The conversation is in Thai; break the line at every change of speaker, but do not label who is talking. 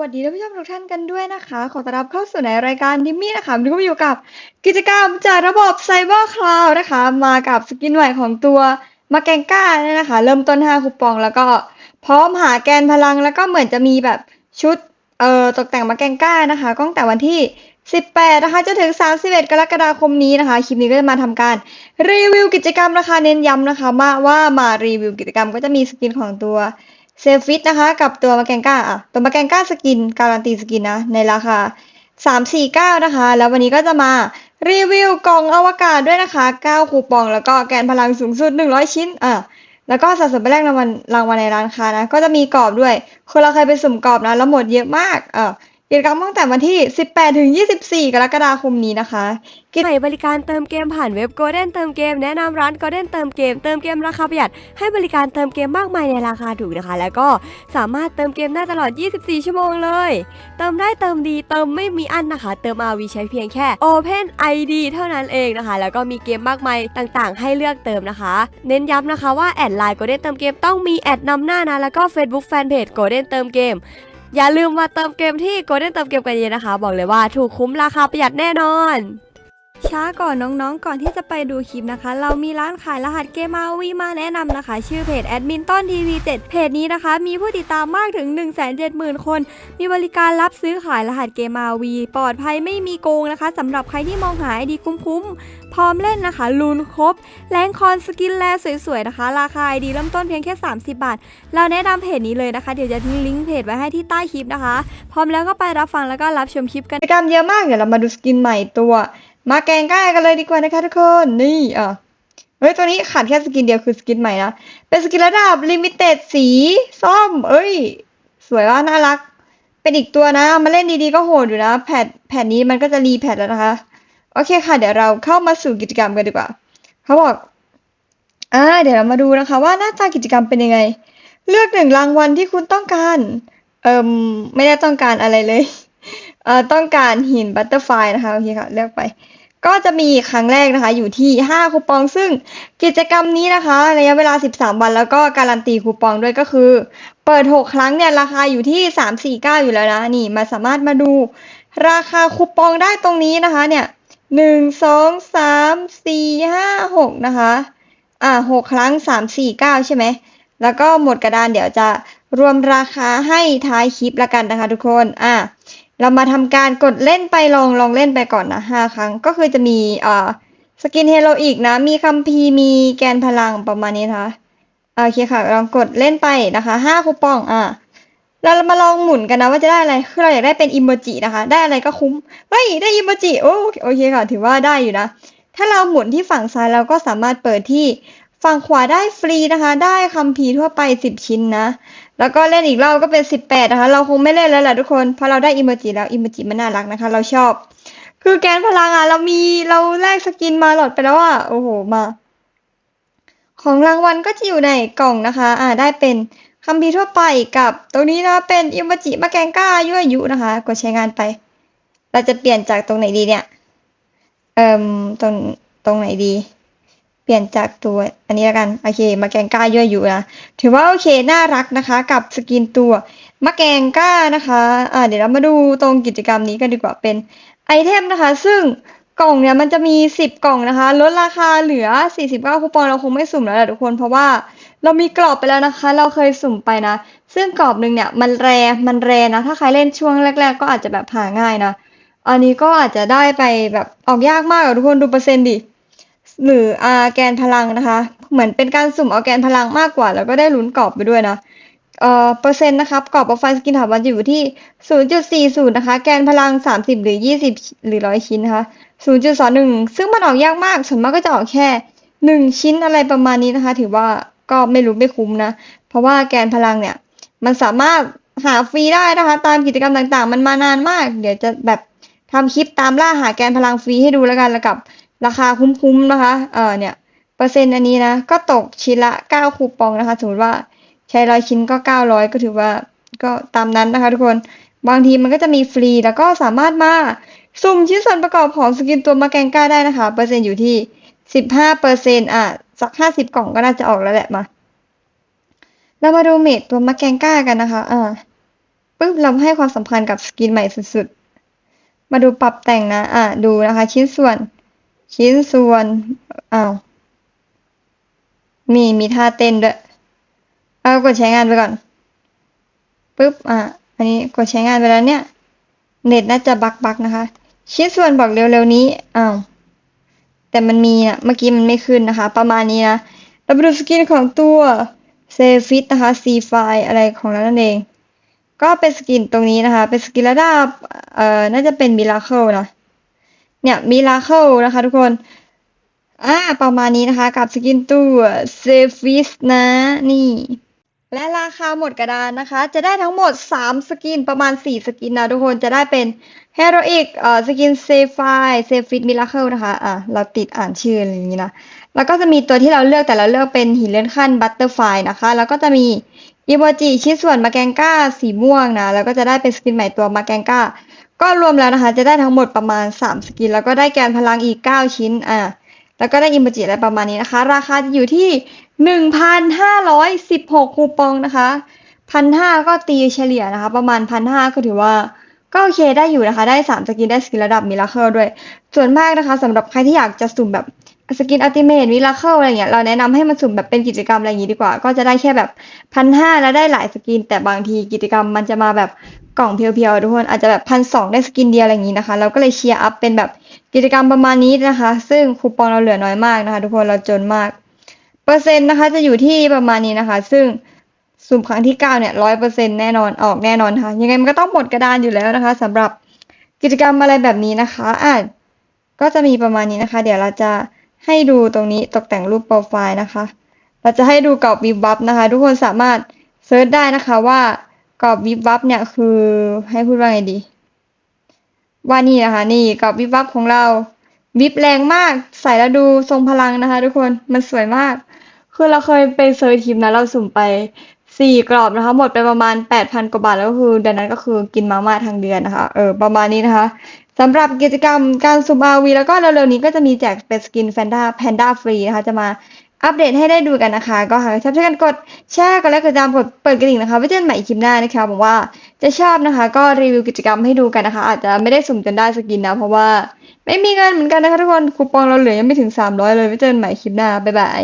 วัสดีท่านผู้ชมทุกท่านกันด้วยนะคะ ขอต้อนรับเข้าสู่ในรายการดิมมี่นะคะวันนี้ก็มอยู่กับกิจกรรมจากระบบไซเบอร์คลาวนะคะ มากับสกินใหม่ของตัวมาแกงก้าเนี่ยนะคะ เริ่มต้น 5 คูปอง แล้วก็พร้อมหาแกนพลังแล้วก็เหมือนจะมีแบบชุดเอ่อตกแต่งมาแกงก้านะคะก็ตั้งแต่วันที่ 18 นะคะจนถึง 31 กรกฎาคมนี้นะคะ คลิปนี้ก็จะมาทำการรีวิวกิจกรรมนะคะเน้นย้ำนะคะมาว่ามารีวิวกิจกรรมก็จะมีสกินของตัว เซลฟิตนะคะ กับตัวมาแกงก้าอะตัวมาแกงก้าสกิน การันตีสกินนะ ในราคา 349 นะคะ แล้ววันนี้ก็จะมารีวิวกล่องอวกาศด้วยนะคะ 9 คูปอง แล้วก็แกนพลังสูงสุด 100 ชิ้นอะแล้วก็สะสมไปแรกรางวัลรางวัลในร้านค้านะ ก็จะมีกรอบด้วย คนเราเคยไปสุ่มกรอบนะ แล้วหมดเยอะมากอะ กิจกรรมตั้งแต่วันที่ 18 ถึง 24 กรกฎาคมนี้นะคะ
ใหม่บริการเติมเกมผ่านเว็บ Golden เติมเกมแนะนำร้าน Golden เติมเกมเติมเกมราคาประหยัดให้บริการเติมเกมมากมายในราคาถูกนะคะ แล้วก็สามารถเติมเกมได้ตลอด 24 ชั่วโมงเลย เติมได้เติมดีเติมไม่มีอันนะคะ เติม RV ใช้เพียงแค่ Open ID เท่านั้นเองนะคะ แล้วก็มีเกมมากมายต่างๆ ให้เลือกเติมนะคะ เน้นย้ำนะคะว่าแอดไลน์ Golden เติมเกมต้องมีแอดนำหน้านะแล้วก็ Facebook Fanpage Golden เติมเกม อย่าลืมมาเติมเกมที่ Golden เติมเกมกันเยอะนะคะ บอกเลยว่าถูกคุ้มราคาประหยัดแน่นอน ช้าก่อนน้องๆ ก่อนที่จะไปดูคลิปนะคะ เรามีร้านขายรหัสเกม RV มาแนะนำนะคะ ชื่อเพจแอดมินต้นทีวี7เพจนี้นะคะ มีผู้ติดตามมากถึง 170,000 คน มีบริการรับซื้อขายรหัสเกม RV ปลอดภัยไม่มีโกงนะคะสำหรับใครที่มองหาไอดีคุ้มๆ พร้อมเล่นนะคะลูนครบ แรงคอนสกินแลสวยๆนะคะ ราคาไอดีเริ่มต้นเพียงแค่ 30 บาท เราแนะนำเพจนี้เลยนะคะ เดี๋ยวจะทิ้งลิงก์เพจไว้ให้ที่ใต้คลิปนะคะ พร้อมแล้วก็ไปรับฟังแล้วก็รับชมคลิปกัน
กิจกรรมเยอะมากเดี๋ยวเรามาดูสกินใหม่ตัว มาแกงก้ากันเลยดีกว่านะคะทุกคน นี่อะเฮ้ย ตัวนี้ขาดแค่สกินเดียวคือสกินใหม่นะ เป็นสกินระดับลิมิเต็ดสีส้ม เอ้ย สวยว่าน่ารัก เป็นอีกตัวนะ มาเล่นดีๆก็โหดอยู่นะ แพทแพทนี้มันก็จะรีแพทแล้วนะคะ โอเคค่ะ เดี๋ยวเราเข้ามาสู่กิจกรรมกันดีกว่า เขาบอก อ่า เดี๋ยวเรามาดูนะคะว่าหน้าตากิจกรรมเป็นยังไง เลือกหนึ่งรางวัลที่คุณต้องการ เอิมไม่ได้ต้องการอะไรเลย เอ่อต้องการหินบัตเตอร์ไฟนะคะโอเคค่ะเลือกไป ก็จะมีครั้งแรกนะคะ อยู่ที่ 5 คูปอง ซึ่งกิจกรรมนี้นะคะระยะเวลา 13 วัน แล้วก็การันตีคูปองด้วยก็คือ เปิด 6 ครั้งเนี่ยราคาอยู่ที่ 349 อยู่แล้วนะนี่มาสามารถมาดูราคาคูปองได้ตรงนี้นะคะเนี่ย1 2 3 4 5 6นะคะ อ่า6ครั้ง349ใช่ไหม แล้วก็หมดกระดานเดี๋ยวจะรวมราคาให้ท้ายคลิปละกันนะคะทุกคน อ่า เรามาทำการกดเล่นไปลองลองเล่นไปก่อนนะห้าครั้ง ก็คือจะมีเอ่อสกินเฮโรอีกนะ มีคัมภีมีแกนพลังประมาณนี้นะคะโอเคค่ะ ลองกดเล่นไปนะคะห้าคูปองอะเรามาลองหมุนกันนะว่าจะได้อะไร คือเราอยากได้เป็นอิโมจินะคะ ได้อะไรก็คุ้ม เฮ้ย ได้อิโมจิ โอโอเคค่ะ ถือว่าได้อยู่นะ ถ้าเราหมุนที่ฝั่งซ้ายเราก็สามารถเปิดที่ ฝั่งขวาได้ฟรีนะคะ ได้คัมภีร์ทั่วไปสิบชิ้นนะ แล้วก็เล่นอีกรอบก็เป็นสิบแปดนะคะ เราคงไม่เล่นแล้วแหละทุกคน เพราะเราได้อิโมจิแล้ว อิโมจิมันน่ารักนะคะ เราชอบ คือแกนพลังอะ เรามี เราแลกสกินมาหลอดไปแล้วอะ โอ้โห มา ของรางวัลก็จะอยู่ในกล่องนะคะ อ่า ได้เป็นคัมภีร์ทั่วไปกับ ตรงนี้นะ เป็นอิโมจิมาแกงก้ายั่วยุนะคะ กดใช้งานไป เราจะเปลี่ยนจากตรงไหนดีเนี่ย เอ่มตรง ตรงไหนดี เปลี่ยนจากตัวอันนี้แล้วกัน โอเค มาแกงก้ายั่วยุนะ ถือว่าโอเค น่ารักนะคะ กับสกินตัวมะแกงก้านะคะอ่าเดี๋ยวเรามาดูตรงกิจกรรมนี้กันดีกว่า เป็นไอเทมนะคะ ซึ่งกล่องเนี่ยมันจะมีสิบกล่องนะคะ ลดราคาเหลือสี่สิบเก้าคูปองเราคงไม่สุ่มแล้วแหละทุกคน เพราะว่าเรามีกรอบไปแล้วนะคะ เราเคยสุ่มไปนะ ซึ่งกรอบหนึ่งเนี่ยมันแรมันแรนะ ถ้าใครเล่นช่วงแรก ๆ ก็อาจจะแบบหาง่ายนะ อันนี้ก็อาจจะได้ไปแบบออกยากมากอะทุกคนดูเปอร์เซ็นต์ดิ หรืออาแกนพลังนะคะ เหมือนเป็นการสุ่มเอาแกนพลังมากกว่า แล้วก็ได้ลุ้นกรอบไปด้วยนะเอ่อเปอร์เซ็นต์นะครับกรอบโปรไฟล์สกินถาวรจะอยู่ที่ 0.40 นะคะ แกนพลัง 30 หรือ 20 หรือ 100 ชิ้นนะคะ 0.21 ซึ่งมันออกยากมากส่วนมากก็จะออกแค่ 1 ชิ้นอะไรประมาณนี้นะคะ ถือว่าก็ไม่รู้ไม่คุ้มนะ เพราะว่าแกนพลังเนี่ย มันสามารถหาฟรีได้นะคะ ตามกิจกรรมต่างๆ มันมานานมาก เดี๋ยวจะแบบทำคลิปตามล่าหาแกนพลังฟรีให้ดูแล้วกันแล้วกับ ราคาคุ้มๆนะคะ เออเนี่ย เปอร์เซ็นต์อันนี้นะ ก็ตกชิ้นละ 9 คูปองนะคะ สมมติว่าใช้ร้อยชิ้นก็ 900 ก็ถือว่าก็ตามนั้นนะคะทุกคน บางทีมันก็จะมีฟรี แล้วก็สามารถมาสุ่มชิ้นส่วนประกอบของสกินตัวมาแกงก้าได้นะคะ เปอร์เซ็นต์อยู่ที่ 15เปอร์เซ็นต์อะ สัก 50 กล่องก็น่าจะออกแล้วแหละมา เรามาดูเมดตัวมาแกงก้ากันนะคะ อ่าปึ๊บเราให้ความสำคัญกับสกินใหม่สุดๆ มาดูปรับแต่งนะ อะดูนะคะ ชิ้นส่วน ชิ้นส่วนอ้าวมีมีท่าเต้นด้วยเอากดใช้งานไปก่อนปึ๊บอะอันนี้กดใช้งานไปแล้วเนี่ย เน็ตน่าจะบักบักนะคะ ชิ้นส่วนบอกเร็วๆนี้อ้าวแต่มันมีอะเมื่อกี้มันไม่ขึ้นนะคะ ประมาณนี้นะเราไปดูสกินของตัวเซฟิตนะคะ C ไฟอะไรของเรานั่นเอง ก็เป็นสกินตรงนี้นะคะ เป็นสกินระดับเอ่อน่าจะเป็นมิราเคิลนะ เนี่ยมิราเคิลนะคะทุกคนอ่าประมาณนี้นะคะ กับสกินตัวเซฟิสนะนี่ และราคาหมดกระดานนะคะ จะได้ทั้งหมด 3 สกินประมาณ 4 สกินนะทุกคนจะได้เป็น Heroic เอ่อสกินเซฟายเซฟิตมิราเคิลนะคะอะเราติดอ่านชื่ออะไรอย่างนี้นะ แล้วก็จะมีตัวที่เราเลือกแต่เราเลือกเป็นหินเลื่อนขั้นบัตเตอร์ไฟนะคะ แล้วก็จะมีอีโมจิชิ้นส่วนมาแกงก้าสีม่วงนะ แล้วก็จะได้เป็นสกินใหม่ตัวมาแกงก้า ก็รวมแล้วนะคะ จะได้ทั้งหมดประมาณ 3 สกิน แล้วก็ได้แกนพลังอีก 9 ชิ้นอ่าแล้วก็ได้อิโมจิอะไรประมาณนี้นะคะ ราคาจะอยู่ที่ 1,516 คูปองนะคะพันห้าก็ตีเฉลี่ยนะคะ ประมาณพันห้าก็ถือว่าก็โอเคได้อยู่นะคะ ได้สามสกินได้สกินระดับมิราเคิลด้วย ส่วนมากนะคะสำหรับใครที่อยากจะสุ่มแบบ สกินอัลติเมทมิราเคิลอะไรเงี้ยเราแนะนำให้มันสุ่มแบบเป็นกิจกรรมอะไรอย่างงี้ดีกว่า ก็จะได้แค่แบบพันห้าแล้วได้หลายสกิน แต่บางทีกิจกรรมมันจะมาแบบกล่องเพียวๆทุกคนอาจจะแบบพันสองได้สกินเดียวอะไรอย่างงี้นะคะ เราก็เลยเชียร์อัพเป็นแบบกิจกรรมประมาณนี้นะคะ ซึ่งคูปองเราเหลือน้อยมากนะคะ ทุกคนเราจนมาก เปอร์เซ็นต์นะคะจะอยู่ที่ประมาณนี้นะคะ ซึ่งสุ่มครั้งที่เก้าเนี่ยร้อยเปอร์เซ็นต์แน่นอนออกแน่นอนค่ะ ยังไงมันก็ต้องหมดกระดานอยู่แล้วนะคะสำหรับกิจกรรมอะไรแบบนี้นะคะอะก็จะมีประมาณนี้นะคะ เดี๋ยวเราจะ ให้ดูตรงนี้ตกแต่งรูปโปรไฟล์นะคะ เราจะให้ดูกรอบวิบวับนะคะ ทุกคนสามารถเซิร์ชได้นะคะว่ากรอบวิบวับเนี่ยคือให้พูดว่าไงดี ว่านี่นะคะ นี่กรอบวิบวับของเราวิบแรงมากใส่แล้วดูทรงพลังนะคะ ทุกคนมันสวยมาก คือเราเคยไปเซิร์ชคลิปนะเราสุ่มไปสี่กรอบนะคะ หมดไปประมาณแปดพันกว่าบาทแล้วก็คือเดือนนั้นก็คือกินมาม่าทางเดือนนะคะ เออประมาณนี้นะคะ สำหรับกิจกรรมการสุ่มอาวีแล้วก็เร็วๆนี้ก็จะมีแจกเป็นสกินแพนด้าแพนด้าฟรีนะคะ จะมาอัปเดตให้ได้ดูกันนะคะ ก็หากชอบช่วยกันกดแชร์กดไลค์กดติดตามกดเปิดกระดิ่งนะคะไว้เจอกันใหม่คลิปหน้านะคะบอกว่าจะชอบนะคะ ก็รีวิวกิจกรรมให้ดูกันนะคะ อาจจะไม่ได้สุ่มจนได้สกินนะ เพราะว่าไม่มีเงินเหมือนกันนะคะทุกคนคูปองเราเหลือยังไม่ถึงสามร้อยเลยไว้เจอกันใหม่คลิปหน้าบ๊ายบาย